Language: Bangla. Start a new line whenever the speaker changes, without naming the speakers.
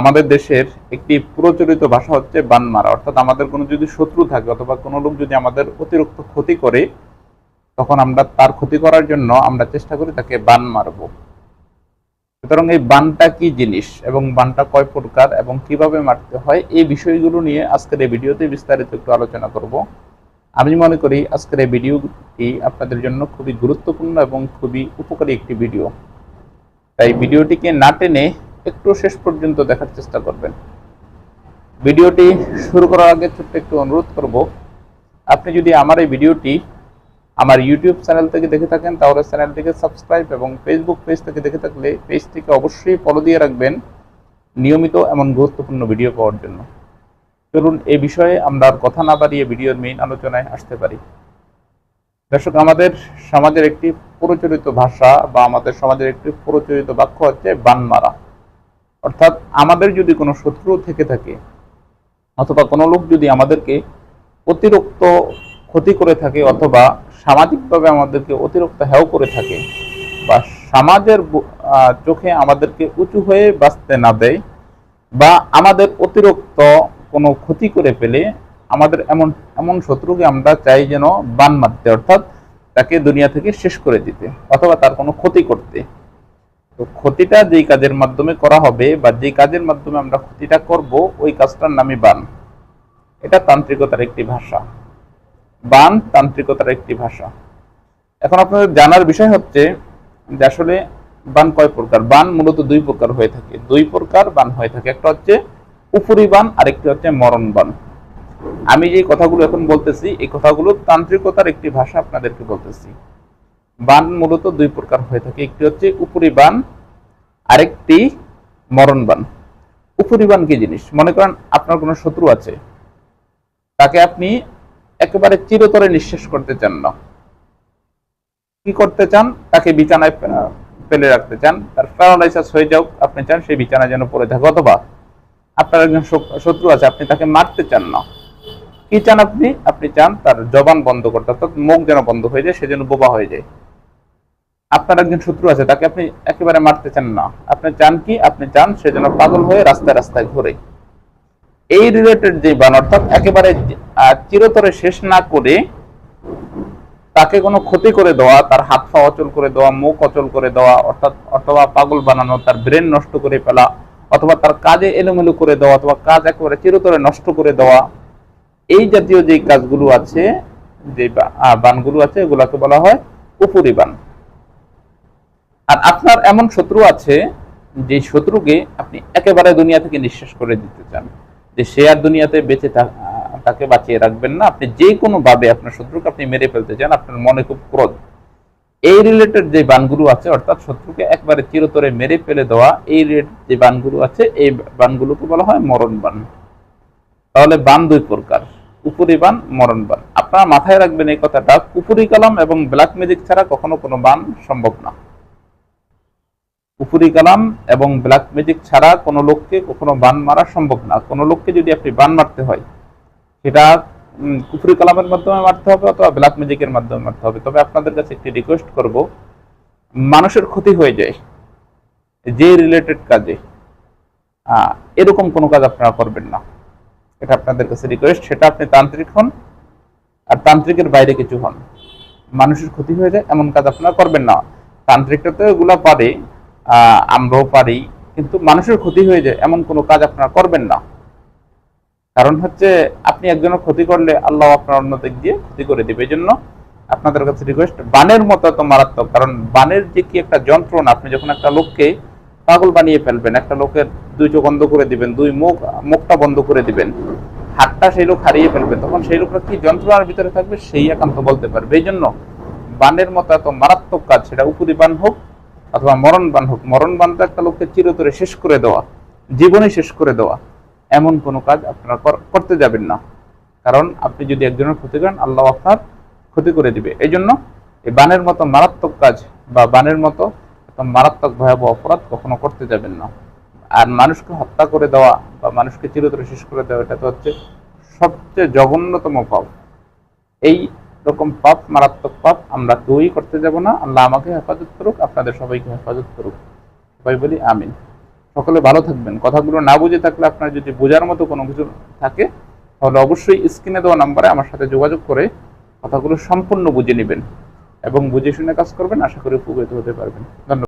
আমাদের দেশের একটি প্রচলিত ভাষা হচ্ছে বান মারা অর্থাৎ আমাদের কোনো যদি শত্রু থাকে অথবা কোনো লোক যদি আমাদের অতিরিক্ত ক্ষতি করে, তখন আমরা তার ক্ষতি করার জন্য আমরা চেষ্টা করি তাকে বান মারব। সুতরাং এই বানটা কি জিনিস এবং বানটা কয় প্রকার এবং কীভাবে মারতে হয়, এই বিষয়গুলো নিয়ে আজকের এই ভিডিওতে বিস্তারিত একটু আলোচনা করব। আমি মনে করি আজকের এই ভিডিওটি আপনাদের জন্য খুবই গুরুত্বপূর্ণ এবং খুবই উপকারী একটি ভিডিও। তাই ভিডিওটিকে না টেনে একটু শেষ পর্যন্ত দেখার চেষ্টা করবেন। ভিডিওটি শুরু করার আগে ছোট্ট একটু অনুরোধ করব, আপনি যদি আমার এই ভিডিওটি আমার ইউটিউব চ্যানেল থেকে দেখে থাকেন, তাহলে চ্যানেলটিকে সাবস্ক্রাইব এবং ফেসবুক পেজ থেকে দেখে থাকলে পেজটিকে অবশ্যই ফলো দিয়ে রাখবেন নিয়মিত এমন গুরুত্বপূর্ণ ভিডিও পাওয়ার জন্য। চলুন এ বিষয়ে আমরা আর কথা না বাড়িয়ে ভিডিওর মেইন আলোচনায় আসতে পারি। দর্শক, আমাদের সমাজের একটি প্রচলিত ভাষা বা আমাদের সমাজের একটি প্রচলিত বাক্য হচ্ছে বান মারা অর্থাৎ আমাদের যদি কোনো শত্রু থেকে থাকে, অথবা কোনো লোক যদি আমাদেরকে অতিরিক্ত ক্ষতি করে থাকে, অথবা সামাজিকভাবে আমাদেরকে অতিরিক্ত হেয় করে থাকে, বা সমাজের চোখে আমাদেরকে উঁচু হয়ে বাঁচতে না দেয়, বা আমাদের অতিরিক্ত কোনো ক্ষতি করে ফেলে, আমাদের এমন এমন শত্রুকে আমরা চাই যেন বান মারতে, অর্থাৎ তাকে দুনিয়া থেকে শেষ করে দিতে, অথবা তার কোনো ক্ষতি করতে। তো ক্ষতিটা যেই কাজের মাধ্যমে করা হবে বা যেই কাজের মাধ্যমে আমরা ক্ষতিটা করব, ওই কাজটার নামই বান। এটা তান্ত্রিকতার একটি ভাষা। বান তান্ত্রিকতার একটি ভাষা। এখন আপনাদের জানার বিষয় হচ্ছে যে আসলে বান কয় প্রকার? বান মূলত দুই প্রকার হয়ে থাকে। দুই প্রকার বান হয়ে থাকে। একটা হচ্ছে উপরি বান, আরেকটি হচ্ছে মরণ বান। আমি যে কথাগুলো এখন বলতেছি, এই কথাগুলো তান্ত্রিকতার একটি ভাষা আপনাদেরকে বলতেছি। বান মূলত দুই প্রকার হয়ে থাকে। একটি হচ্ছে উপরি বান, আরেকটি মরণ বান। উপরি বান কি জিনিস? মনে করেন আপনার কোনো শত্রু আছে, তাকে আপনি একেবারে চিরতরে নিঃশেষ করতে চান না। কি করতে চান? তাকে বিছানায় ফেলে রাখতে চান। তার প্যারালাইসাস হয়ে যাও আপনি চান সেই বিছানায় যেন পড়ে থাকে। অথবা আপনার একজন শত্রু আছে, আপনি তাকে মারতে চান না। কি চান আপনি? আপনি চান তার জবান বন্ধ করতে, অর্থাৎ মুখ যেন বন্ধ হয়ে যায়, সে যেন বোবা হয়ে যায়। আপনার একজন শত্রু আছে, তাকে আপনি একেবারে মারতে চান না। আপনি চান কি? আপনি চান সে যেন পাগল হয়ে রাস্তায় রাস্তায় ঘুরে। এই রিলেটেড যে বান, অর্থাৎ একেবারে চিরতরে শেষ না করে তাকে কোনো ক্ষতি করে দেওয়া, তার হাত পা অচল করে দেওয়া, মুখ অচল করে দেওয়া, অর্থাৎ অথবা পাগল বানানো, তার ব্রেন নষ্ট করে ফেলা, অথবা তার কাজে এলোমেলো করে দেওয়া, অথবা কাজ একেবারে চিরতরে নষ্ট করে দেওয়া, এই জাতীয় যে কাজগুলো আছে, যে বানগুলো আছে, এগুলাকে বলা হয় উপরি বান আর আপনার এমন শত্রু আছে যে শত্রুকে আপনি একেবারে দুনিয়া থেকে নিঃশেষ করে দিতে চান। যে সে আর দুনিয়াতে বেঁচে তাকে বাঁচিয়ে রাখবেন না। আপনি যে কোনো ভাবে আপনার শত্রুকে আপনি মেরে ফেলতে চান, আপনার মনে খুব ক্রোধ। এই রিলেটেড যে বানগুলো আছে, অর্থাৎ শত্রুকে একবারে চিরতরে মেরে ফেলে দেওয়া, এই রিলেটেড যে বানগুলো আছে, এই বানগুলোকে বলা হয় মরণ বান। তাহলে বান দুই প্রকার। উপরি বান, মরণ বান। আপনারা মাথায় রাখবেন এই কথাটা, কুপুরি কালাম এবং ব্ল্যাক ম্যাজিক ছাড়া কখনো কোনো বান সম্ভব না। উপরি কালাম এবং ব্ল্যাক ম্যাজিক ছাড়া কোনো লোককে কখনো বান মারা সম্ভব না। কোনো লোককে যদি আপনি বান মারতে হয়, সেটা কুফরি কালামের মাধ্যমে মারতে হবে অথবা ব্ল্যাক ম্যাজিকের মাধ্যমে মারতে হবে। তবে আপনাদের কাছে একটি রিকোয়েস্ট করব, মানুষের ক্ষতি হয়ে যায়, যে রিলেটেড কাজে এরকম কোনো কাজ আপনারা করবেন না। এটা আপনাদের কাছে রিকোয়েস্ট সেটা আপনি তান্ত্রিক হন, আর তান্ত্রিকের বাইরে কিছু হন। মানুষের ক্ষতি হয়ে যায়, এমন কাজ আপনারা করবেন না। তান্ত্রিকটা তো এগুলা পারে আমরাও পারি, কিন্তু মানুষের ক্ষতি হয়ে যায়, এমন কোনো কাজ আপনারা করবেন না। কারণ হচ্ছে, আপনি একজনের ক্ষতি করলে আল্লাহ আপনার অন্য দিক দিয়ে ক্ষতি করে দিবে। এই জন্য আপনাদের কাছে রিকোয়েস্ট বানের মতো এত মারাত্মক, কারণ বানের যে কি একটা যন্ত্রণা, আপনি যখন একটা লোককে পাগল বানিয়ে ফেলবেন, একটা লোকের দুই চোখ বন্ধ করে দিবেন, দুই মুখ, মুখটা বন্ধ করে দিবেন, হাতটা সেই লোক হারিয়ে ফেলবে তখন সেই লোকটা কি যন্ত্রণার ভিতরে থাকবে, সেই একান্ত বলতে পারবে। এই জন্য বানের মতো এত মারাত্মক কাজ, সেটা উপরি বান হোক অথবা মরণ বান হোক, মরণ বান তো একটা লোককে চিরতরে শেষ করে দেওয়া, জীবনে শেষ করে দেওয়া, এমন কোনো কাজ আপনারা কর- করতে যাবেন না। কারণ আপনি যদি একজনের ক্ষতি করেন, আল্লাহ আপনার ক্ষতি করে দিবে। এই জন্য এই বানের মতো মারাত্মক কাজ বা বানের মতো মারাত্মক ভয়াবহ অপরাধ কখনো করতে যাবেন না। আর মানুষকে হত্যা করে দেওয়া বা মানুষকে চিরতরে শেষ করে দেওয়া, এটা তো হচ্ছে সবচেয়ে জঘন্যতম পাপ এই রকম পাপ, মারাত্মক পাপ আমরা কেউই করতে যাব না। আল্লাহ আমাকে হেফাজত করুক, আপনাদের সবাইকে হেফাজত করুক। সবাই বলি আমিন। সকলে ভালো থাকবেন। কথাগুলো না বুঝে থাকলে আপনার যদি বোঝার মতো কোনো কিছু থাকে, তাহলে অবশ্যই স্ক্রিনে দেওয়া নাম্বারে আমার সাথে যোগাযোগ করে কথাগুলো সম্পূর্ণ বুঝে নেবেন এবং বুঝে শুনে কাজ করবেন। আশা করি উপকৃত হতে পারবেন। ধন্যবাদ।